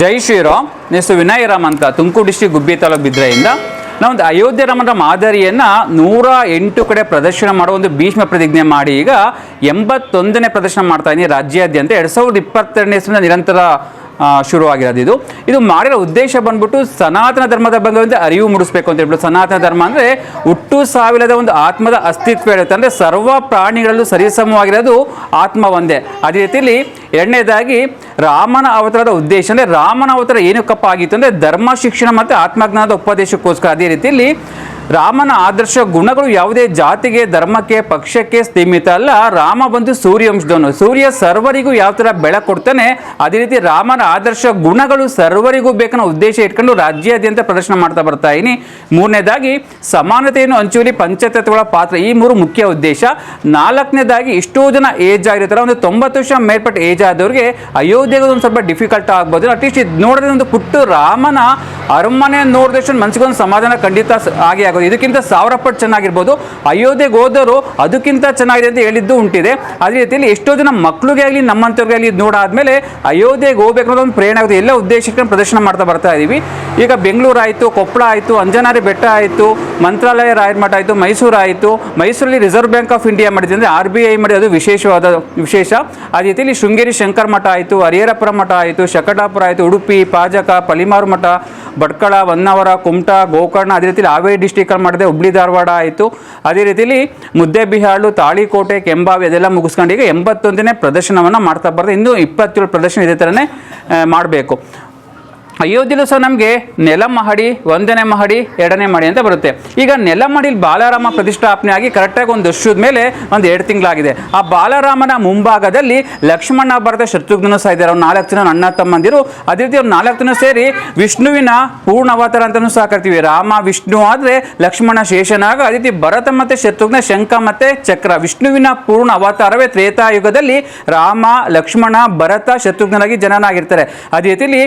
ಜೈ ಶ್ರೀರಾಮ್. ನೆಸ್ಟು ವಿನಯ್ ರಾಮ್ ಅಂತ ತುಮಕೂರು ಡಿಸ್ಟಿಕ್ ಗುಬ್ಬಿ ತಾಲೂಕು ಬಿದ್ರೆಯಿಂದ ನಾವೊಂದು ಅಯೋಧ್ಯೆ ರಾಮನ ಮಾದರಿಯನ್ನು ನೂರ ಎಂಟು ಕಡೆ ಪ್ರದರ್ಶನ ಮಾಡೋ ಒಂದು ಭೀಷ್ಮ ಪ್ರತಿಜ್ಞೆ ಮಾಡಿ ಈಗ ಎಂಬತ್ತೊಂದನೇ ಪ್ರದರ್ಶನ ಮಾಡ್ತಾ ಇದ್ದೀನಿ ರಾಜ್ಯಾದ್ಯಂತ. ಎರಡು ಸಾವಿರದ ಇಪ್ಪತ್ತೆರಡನೇ ಇಸ್ವಿನ ನಿರಂತರ ಶುರುವಾಗಿರೋದು ಇದು. ಇದು ಮಾಡಿರೋ ಉದ್ದೇಶ ಬಂದ್ಬಿಟ್ಟು ಸನಾತನ ಧರ್ಮದ ಬಗ್ಗೆ ಒಂದು ಅರಿವು ಮೂಡಿಸ್ಬೇಕು ಅಂತ ಹೇಳ್ಬಿಟ್ಟು ಸನಾತನ ಧರ್ಮ ಅಂದ್ರೆ ಹುಟ್ಟು ಸಾವಿರದ ಒಂದು ಆತ್ಮದ ಅಸ್ತಿತ್ವ ಇರುತ್ತೆ ಅಂದ್ರೆ ಸರ್ವ ಪ್ರಾಣಿಗಳಲ್ಲೂ ಸರಿಸಮವಾಗಿರೋದು ಆತ್ಮ ಒಂದೇ. ಅದೇ ರೀತಿಯಲ್ಲಿ ಎರಡನೇದಾಗಿ ರಾಮನ ಅವತಾರದ ಉದ್ದೇಶ ಅಂದರೆ ರಾಮನ ಅವತಾರ ಏನಕ್ಕಪ್ಪ ಆಗಿತ್ತು ಅಂದ್ರೆ ಧರ್ಮ, ಶಿಕ್ಷಣ ಮತ್ತು ಆತ್ಮಜ್ಞಾನದ ಉಪದೇಶಕ್ಕೋಸ್ಕರ. ಅದೇ ರೀತಿಯಲ್ಲಿ ರಾಮನ ಆದರ್ಶ ಗುಣಗಳು ಯಾವುದೇ ಜಾತಿಗೆ, ಧರ್ಮಕ್ಕೆ, ಪಕ್ಷಕ್ಕೆ ಸೀಮಿತ ಅಲ್ಲ. ರಾಮ ಬಂದು ಸೂರ್ಯವಂಶದವನು. ಸೂರ್ಯ ಸರ್ವರಿಗೂ ಯಾವ ಥರ ಬೆಳಕು ಕೊಡ್ತಾನೆ, ಅದೇ ರೀತಿ ರಾಮನ ಆದರ್ಶ ಗುಣಗಳು ಸರ್ವರಿಗೂ ಬೇಕನ್ನೋ ಉದ್ದೇಶ ಇಟ್ಕೊಂಡು ರಾಜ್ಯಾದ್ಯಂತ ಪ್ರದರ್ಶನ ಮಾಡ್ತಾ ಬರ್ತಾ ಇದ್ದೀನಿ ಮೂರನೇದಾಗಿ, ಸಮಾನತೆಯನ್ನು ಹಂಚುವಲ್ಲಿ ಪಂಚತತ್ವಗಳ ಪಾತ್ರ. ಈ ಮೂರು ಮುಖ್ಯ ಉದ್ದೇಶ. ನಾಲ್ಕನೇದಾಗಿ ಎಷ್ಟೋ ಜನ ಏಜ್ ಆಗಿರ್ತಾರೆ. ಒಂದು ತೊಂಬತ್ತು ವರ್ಷ ಮೇಲ್ಪಟ್ಟ ಏಜ್ ಆದವ್ರಿಗೆ ಅಯೋಧ್ಯೆಗೆ ಒಂದು ಸ್ವಲ್ಪ ಡಿಫಿಕಲ್ಟ್ ಆಗ್ಬೋದು. ಅಟ್ಲೀಸ್ಟ್ ಇದು ನೋಡಿದ್ರೆ ಒಂದು ಪುಟ್ಟು ರಾಮನ ಅರಮನೆ ನೋಡಿದಷ್ಟು ಮನ್ಸಿಗೊಂದು ಸಮಾಧಾನ ಖಂಡಿತ ಆಗಿ ಆಗೇ ಆಗೋದು. ಇದಕ್ಕಿಂತ ಸಾವಿರ ಪಟ್ಟು ಚೆನ್ನಾಗಿರ್ಬೋದು. ಅಯೋಧ್ಯೆಗೆ ಹೋದರು ಅದಕ್ಕಿಂತ ಚೆನ್ನಾಗಿದೆ ಅಂತ ಹೇಳಿದ್ದು ಉಂಟಿದೆ. ಅದೇ ರೀತಿಯಲ್ಲಿ ಎಷ್ಟೋ ಜನ ಮಕ್ಕಳಿಗೆ ಆಗಲಿ, ನಮ್ಮಂಥವ್ರಿಗೆ ಆಗಲಿ ಇದು ನೋಡಾದ್ಮೇಲೆ ಅಯೋಧ್ಯೆಗೆ ಹೋಗ್ಬೇಕು ಅನ್ನೋದು ಒಂದು ಪ್ರೇರಣೆ ಆಗುತ್ತೆ. ಎಲ್ಲ ಉದ್ದೇಶಕ್ಕೆ ಪ್ರದರ್ಶನ ಮಾಡ್ತಾ ಬರ್ತಾ ಇದ್ದೀವಿ ಈಗ ಬೆಂಗಳೂರು ಆಯಿತು, ಕೊಪ್ಪಳ ಆಯಿತು, ಅಂಜನಾರಿ ಬೆಟ್ಟ ಆಯಿತು, ಮಂತ್ರಾಲಯ ರಾಯರ ಮಠ ಆಯಿತು, ಮೈಸೂರು ಆಯಿತು. ಮೈಸೂರಲ್ಲಿ ರಿಸರ್ವ್ ಬ್ಯಾಂಕ್ ಆಫ್ ಇಂಡಿಯಾ ಮಾಡಿದೆ ಅಂದರೆ ಆರ್ ಬಿ ಐ ಮಾಡಿ ಅದು ವಿಶೇಷವಾದ ವಿಶೇಷ. ಅದೇ ರೀತಿಯಲ್ಲಿ ಶೃಂಗೇರಿ ಶಂಕರ ಮಠ ಆಯಿತು ಹರಿಹರಪುರ ಮಠ ಆಯಿತು, ಶಕಟಾಪುರ ಆಯಿತು, ಉಡುಪಿ, ಪಾಜಕ, ಪಲಿಮಾರು ಮಠ, ಭಟ್ಕಳ, ಹೊನ್ನಾವರ, ಕುಮಟ, ಗೋಕರ್ಣ, ಅದೇ ರೀತಿಯಲ್ಲಿ ಹಾವೇರಿ ಡಿಸ್ಟಿಕಲ್ಲಿ ಮಾಡಿದೆ, ಹುಬ್ಳಿ, ಧಾರವಾಡ ಆಯಿತು. ಅದೇ ರೀತಿಯಲ್ಲಿ ಮುದ್ದೆಬಿಹಾಳು, ತಾಳಿಕೋಟೆ, ಕೆಂಬಾವಿ ಅದೆಲ್ಲ ಮುಗಿಸ್ಕೊಂಡು ಈಗ ಎಂಬತ್ತೊಂದನೇ ಪ್ರದರ್ಶನವನ್ನು ಮಾಡ್ತಾ ಬರ್ತಾರೆ ಇನ್ನೂ ಇಪ್ಪತ್ತೇಳು ಪ್ರದರ್ಶನ ಇದೇ ಥರನೇ ಮಾಡಬೇಕು. ಅಯೋಧ್ಯೆಲೂ ಸಹ ನಮಗೆ ನೆಲ ಮಹಡಿ, ಒಂದನೇ ಮಹಡಿ, ಎರಡನೇ ಮಹಡಿ ಅಂತ ಬರುತ್ತೆ. ಈಗ ನೆಲ ಮಹಡಿಲಿ ಬಾಲರಾಮ ಪ್ರತಿಷ್ಠಾಪನೆ ಆಗಿ ಕರೆಕ್ಟಾಗಿ ಒಂದು ವರ್ಷದ ಮೇಲೆ ಒಂದು ಎರಡು ತಿಂಗಳಾಗಿದೆ. ಆ ಬಾಲರಾಮನ ಮುಂಭಾಗದಲ್ಲಿ ಲಕ್ಷ್ಮಣ ಭರತ ಶತ್ರುಘ್ನ ಸಹ ಇದ್ದಾರೆ ಅವ್ರು ನಾಲ್ಕು ಜನ ಅಣ್ಣ ತಮ್ಮಂದಿರು ಅದೇ ರೀತಿ ಅವ್ರು ನಾಲ್ಕು ಜನ ಸೇರಿ ವಿಷ್ಣುವಿನ ಪೂರ್ಣ ಅವತಾರ ಅಂತಲೂ ಸಹ ಕರಿತೀವಿ. ರಾಮ, ವಿಷ್ಣು ಆದರೆ ಲಕ್ಷ್ಮಣ ಶೇಷನಾಗ, ಅದೇ ರೀತಿ ಭರತ ಮತ್ತು ಶತ್ರುಘ್ನ, ಶಂಖ ಮತ್ತು ಚಕ್ರ. ವಿಷ್ಣುವಿನ ಪೂರ್ಣ ಅವತಾರವೇ ತ್ರೇತಾಯುಗದಲ್ಲಿ ರಾಮ, ಲಕ್ಷ್ಮಣ, ಭರತ ಶತ್ರುಘ್ನಾಗಿ ಜನನಾಗಿರ್ತಾರೆ. ಅದೇ ರೀತಿಯಲ್ಲಿ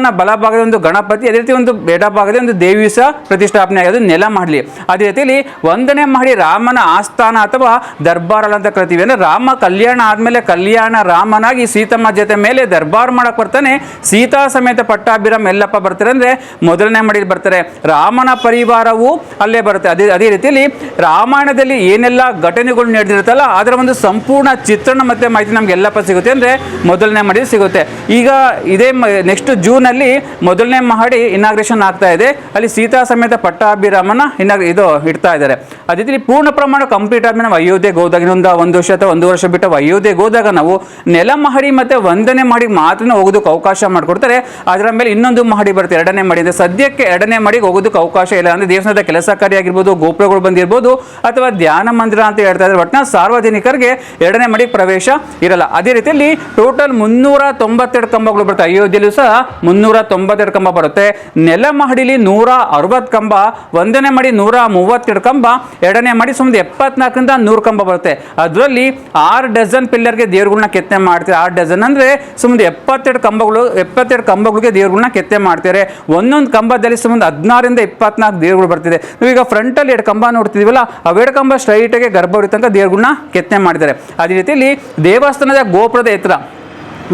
ಬಾಲರಾಮನ ಬಲಭಾಗದ ಒಂದು ಗಣಪತಿ, ಅದೇ ರೀತಿ ಒಂದು ಎಡಭಾಗದ ಒಂದು ದೇವಿ ಸಹ ಪ್ರತಿಷ್ಠಾಪನೆ ಆಗೋದು ನೆಲ ಮಾಡಲಿ. ಅದೇ ರೀತಿಯಲ್ಲಿ ಒಂದನೇ ಮಾಡಿ ರಾಮನ ಆಸ್ಥಾನ ಅಥವಾ ದರ್ಬಾರ್ ಅಂತ ಕರಿತೀವಿ. ಅಂದ್ರೆ ರಾಮ ಕಲ್ಯಾಣ ಆದ್ಮೇಲೆ ಕಲ್ಯಾಣ ರಾಮನಾಗಿ ಸೀತಮ್ಮ ಜೊತೆ ಮೇಲೆ ದರ್ಬಾರ್ ಮಾಡಕ್ಕೆ ಬರ್ತಾನೆ. ಸೀತಾ ಸಮೇತ ಪಟ್ಟಾಭಿರಾಮ್ ಎಲ್ಲಪ್ಪ ಬರ್ತಾರೆ ಅಂದ್ರೆ ಮೊದಲನೇ ಮಡಿಲಿ ಬರ್ತಾರೆ. ರಾಮನ ಪರಿವಾರವು ಅಲ್ಲೇ ಬರುತ್ತೆ. ಅದೇ ಅದೇ ರೀತಿಯಲ್ಲಿ ರಾಮಾಯಣದಲ್ಲಿ ಏನೆಲ್ಲ ಘಟನೆಗಳು ನಡೆದಿರುತ್ತಲ್ಲ, ಅದರ ಒಂದು ಸಂಪೂರ್ಣ ಚಿತ್ರಣ ಮತ್ತೆ ಮಾಹಿತಿ ನಮ್ಗೆ ಎಲ್ಲಪ್ಪ ಸಿಗುತ್ತೆ. ಅಂದ್ರೆ ಮೊದಲನೇ ಮಡಿಲಿ ಸಿಗುತ್ತೆ. ಈಗ ಇದೇ ನೆಕ್ಸ್ಟ್ ಜೂನ್ ಅಲ್ಲಿ ಮೊದಲನೇ ಮಹಡಿ ಇನಾಗ್ರೇಷನ್ ಆಗ್ತಾ ಇದೆ. ಅಲ್ಲಿ ಸೀತಾ ಸಮೇತ ಪಟ್ಟಾಭಿರಾಮನ ಇನ್ನ ಇದು ಇಡ್ತಾ ಇದ್ದಾರೆ. ಅದೇ ಪೂರ್ಣ ಪ್ರಮಾಣ ಕಂಪ್ಲೀಟ್ ಆದ್ಮೇಲೆ ನಾವು ಅಯೋಧ್ಯೆಗೆ ಹೋದಾಗ, ಇನ್ನೊಂದು ಒಂದು ವರ್ಷ ಅಥವಾ ಒಂದು ವರ್ಷ ಬಿಟ್ಟು ಅಯೋಧ್ಯೆಗೆ ಹೋದಾಗ ನಾವು ನೆಲ ಮಹಡಿ ಮತ್ತೆ ಒಂದನೇ ಮಹಡಿಗೆ ಮಾತ್ರ ಹೋಗೋದಕ್ಕೆ ಅವಕಾಶ ಮಾಡಿಕೊಡ್ತಾರೆ. ಅದರ ಮೇಲೆ ಇನ್ನೊಂದು ಮಹಡಿ ಬರುತ್ತೆ, ಎರಡನೇ ಮಹಡಿ. ಅಂದ್ರೆ ಸದ್ಯಕ್ಕೆ ಎರಡನೇ ಮಹಡಿಗೆ ಹೋಗೋದಕ್ಕೆ ಅವಕಾಶ ಇಲ್ಲ. ಅಂದ್ರೆ ದೇವಸ್ಥಾನದ ಕೆಲಸ ಕಾರ್ಯ ಆಗಿರ್ಬೋದು, ಗೋಪುರಗಳು ಬಂದಿರ್ಬೋದು, ಅಥವಾ ಧ್ಯಾನ ಮಂದಿರ ಅಂತ ಹೇಳ್ತಾ ಇದ್ದಾರೆ. ಒಟ್ಟಿನ ಸಾರ್ವಜನಿಕರಿಗೆ ಎರಡನೇ ಮಡಿಗೆ ಪ್ರವೇಶ ಇರಲ್ಲ. ಅದೇ ರೀತಿಯಲ್ಲಿ ಟೋಟಲ್ ಮುನ್ನೂರ ತೊಂಬತ್ತೆರಡು ಕಂಬಗಳು ಬರುತ್ತೆ. ಅಯೋಧ್ಯೆಯಲ್ಲೂ ಸಹ ಮುನ್ನೂರ ತೊಂಬತ್ತೆರಡು ಕಂಬ ಬರುತ್ತೆ. ನೆಲ ಮಹಡಿಲಿ ನೂರ ಅರವತ್ತು ಕಂಬ, ಒಂದನೇ ಮಡಿ ನೂರ ಮೂವತ್ತೆರಡು ಕಂಬ, ಎರಡನೇ ಮಡಿ ಸುಮ್ಮನೆ ಎಪ್ಪತ್ನಾಲ್ಕರಿಂದ ನೂರು ಕಂಬ ಬರುತ್ತೆ. ಅದರಲ್ಲಿ ಆರು ಡಜನ್ ಪಿಲ್ಲರ್ಗೆ ದೇವ್ರುಗಳನ್ನ ಕೆತ್ತನೆ ಮಾಡ್ತಾರೆ. ಆರು ಡಜನ್ ಅಂದರೆ ಸುಮ್ಮನೆ ಎಪ್ಪತ್ತೆರಡು ಕಂಬಗಳು, ಎಪ್ಪತ್ತೆರಡು ಕಂಬಗಳಿಗೆ ದೇವ್ರುಗಳನ್ನ ಕೆತ್ತನೆ ಮಾಡ್ತಾರೆ. ಒಂದೊಂದು ಕಂಬದಲ್ಲಿ ಸುಮಾರು ಹದಿನಾರರಿಂದ ಇಪ್ಪತ್ನಾಲ್ಕು ದೇವ್ರುಗಳು ಬರ್ತಿದೆ. ಈಗ ಫ್ರಂಟಲ್ಲಿ ಎರಡು ಕಂಬ ನೋಡ್ತಿದ್ದೀವಲ್ಲ ಅವೆರಡು ಕಂಬ ಸ್ಟ್ರೈಟಾಗಿ ಗರ್ಭ ತನಕ ದೇವ್ರುಗಳನ್ನ ಕೆತ್ತನೆ ಮಾಡಿದ್ದಾರೆ. ಅದೇ ರೀತಿಯಲ್ಲಿ ದೇವಸ್ಥಾನದ ಗೋಪುರದ ಎತ್ತರ.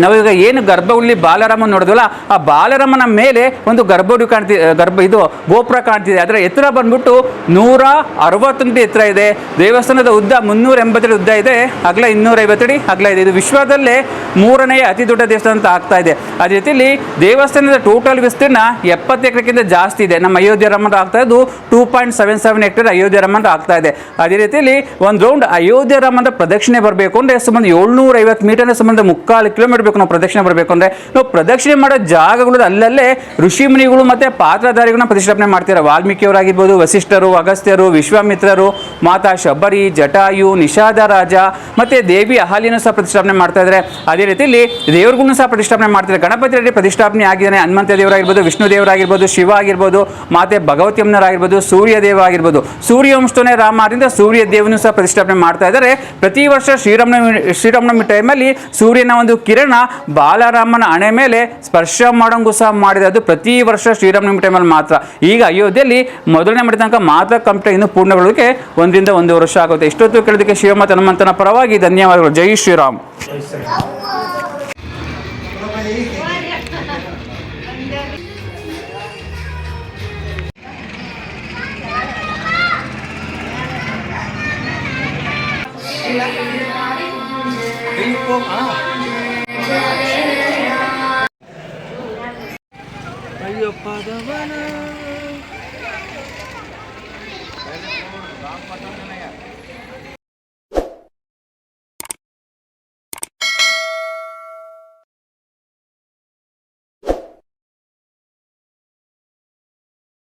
ನಾವೀಗ ಏನು ಗರ್ಭಗುಡಿ ಬಾಲರಾಮ ನೋಡಿದ್ವಲ್ಲ ಆ ಬಾಲರಾಮನ ಮೇಲೆ ಒಂದು ಗರ್ಭಗುಡಿ ಕಾಣ್ತಿ ಗರ್ಭ ಇದು ಗೋಪುರ ಕಾಣ್ತಿದೆ. ಅದರ ಎತ್ತರ ಬಂದ್ಬಿಟ್ಟು ನೂರ ಅರವತ್ತೊಂದು ಎತ್ತರ ಇದೆ. ದೇವಸ್ಥಾನದ ಉದ್ದ ಮುನ್ನೂರ ಎಂಬತ್ತಡಿ ಉದ್ದ ಇದೆ. ಅಗಲ ಇನ್ನೂರ ಐವತ್ತಡಿ ಅಗಲ ಇದೆ. ಇದು ವಿಶ್ವದಲ್ಲೇ ಮೂರನೆಯ ಅತಿ ದೊಡ್ಡ ದೇವಸ್ಥಾನ ಅಂತ ಆಗ್ತಾ ಇದೆ. ಅದೇ ರೀತಿಯಲ್ಲಿ ದೇವಸ್ಥಾನದ ಟೋಟಲ್ ವಿಸ್ತೀರ್ಣ ಎಪ್ಪತ್ತು ಎಕರೆಗಿಂತ ಜಾಸ್ತಿ ಇದೆ. ನಮ್ಮ ಅಯೋಧ್ಯೆ ರಾಮನ ಆಗ್ತಾ ಇದ್ದು two point seven seven hectare Ayodhya ರಾಮನ ಆಗ್ತಾ ಇದೆ. ಅದೇ ರೀತಿಯಲ್ಲಿ ಒಂದು ರೌಂಡ್ ಅಯೋಧ್ಯೆ ರಾಮನ ಪ್ರದಕ್ಷಿಣೆ ಬರಬೇಕು ಅಂದರೆ ಸುಮಾರು ಏಳ್ನೂರ ಐವತ್ತು ಮೀಟರ್ನ ಸಂಬಂಧ ಮುಕ್ಕಾಲು ಕಿಲೋಮೀಟರ್ ಬೇಕು ನಾವು ಪ್ರದಕ್ಷಿಣೆ ಬರಬೇಕು ಅಂದರೆ, ನಾವು ಪ್ರದಕ್ಷಿಣೆ ಮಾಡೋ ಜಾಗಗಳು ಅಲ್ಲಲ್ಲೇ ಋಷಿಮುನಿಗಳು ಮತ್ತು ಪಾತ್ರಧಾರಿಗಳನ್ನ ಪ್ರತಿಷ್ಠಾಪನೆ ಮಾಡ್ತಾರೆ ವಾಲ್ಮೀಕಿಯವರಾಗಿರ್ಬೋದು, ವಸಿಷ್ಠರು, ಅಗಸ್ತ್ಯರು, ವಿಶ್ವಾಮಿತ್ರರು, ಮಾತಾ ಶಬರಿ, ಜಟಾಯು, ನಿಷಾದ ರಾಜ, ಮತ್ತು ದೇವಿ ಅಹಾಲಿನೂ ಸಹ ಪ್ರತಿಷ್ಠಾಪನೆ ಮಾಡ್ತಾ ಇದ್ದಾರೆ ಅದೇ ರೀತಿಯಲ್ಲಿ ದೇವ್ರಿಗೂ ಸಹ ಪ್ರತಿಷ್ಠಾಪನೆ ಮಾಡ್ತಾರೆ ಗಣಪತಿ ರೆಡ್ಡಿ ಪ್ರತಿಷ್ಠಾಪನೆ ಆಗಿದ್ದಾನೆ ಹನುಮಂತ ದೇವರಾಗಿರ್ಬೋದು ವಿಷ್ಣು ದೇವರಾಗಿರ್ಬೋದು ಶಿವ ಆಗಿರ್ಬೋದು ಮಾತೆ ಭಗವತಿಯಮ್ಮನರಾಗಿರ್ಬೋದು ಸೂರ್ಯದೇವ ಸೂರ್ಯ ದೇವ ಆಗಿರ್ಬೋದು ಸೂರ್ಯವಂಶನೇ ರಾಮರಿಂದ ಸೂರ್ಯ ದೇವನು ಸಹ ಪ್ರತಿಷ್ಠಾಪನೆ ಮಾಡ್ತಾ ಇದ್ದಾರೆ ಪ್ರತಿ ವರ್ಷ ಶ್ರೀರಾಮನವಮಿ ಶ್ರೀರಾಮನವಮಿ ಟೈಮಲ್ಲಿ ಸೂರ್ಯನ ಒಂದು ಕಿರಣ ಬಾಲರಾಮನ ಹಣೆ ಮೇಲೆ ಸ್ಪರ್ಶ ಮಾಡೋಂಗೂ ಸಹ ಮಾಡಿದೆ. ಅದು ಪ್ರತಿ ವರ್ಷ ಶ್ರೀರಾಮನವಮಿ ಟೈಮಲ್ಲಿ ಮಾತ್ರ. ಈಗ ಅಯೋಧ್ಯೆಯಲ್ಲಿ ಮೊದಲನೇ ಮಡಿ ತನಕ ಮಾತ್ರ ಕಂಪ್ಲೀಟ್ ಇನ್ನು ಪೂರ್ಣಗೊಳ್ಳೋಕೆ ಒಂದರಿಂದ ಒಂದು ವರ್ಷ ಆಗುತ್ತೆ. ಇಷ್ಟೊತ್ತು ಕೇಳೋದಕ್ಕೆ ಶಿವಮತ ಹನುಮಂತನ ಪರವಾಗಿ ಧನ್ಯವಾದಗಳು. ಜೈ ಶ್ರೀರಾಮ್. ಅಯ್ಯಪ್ಪ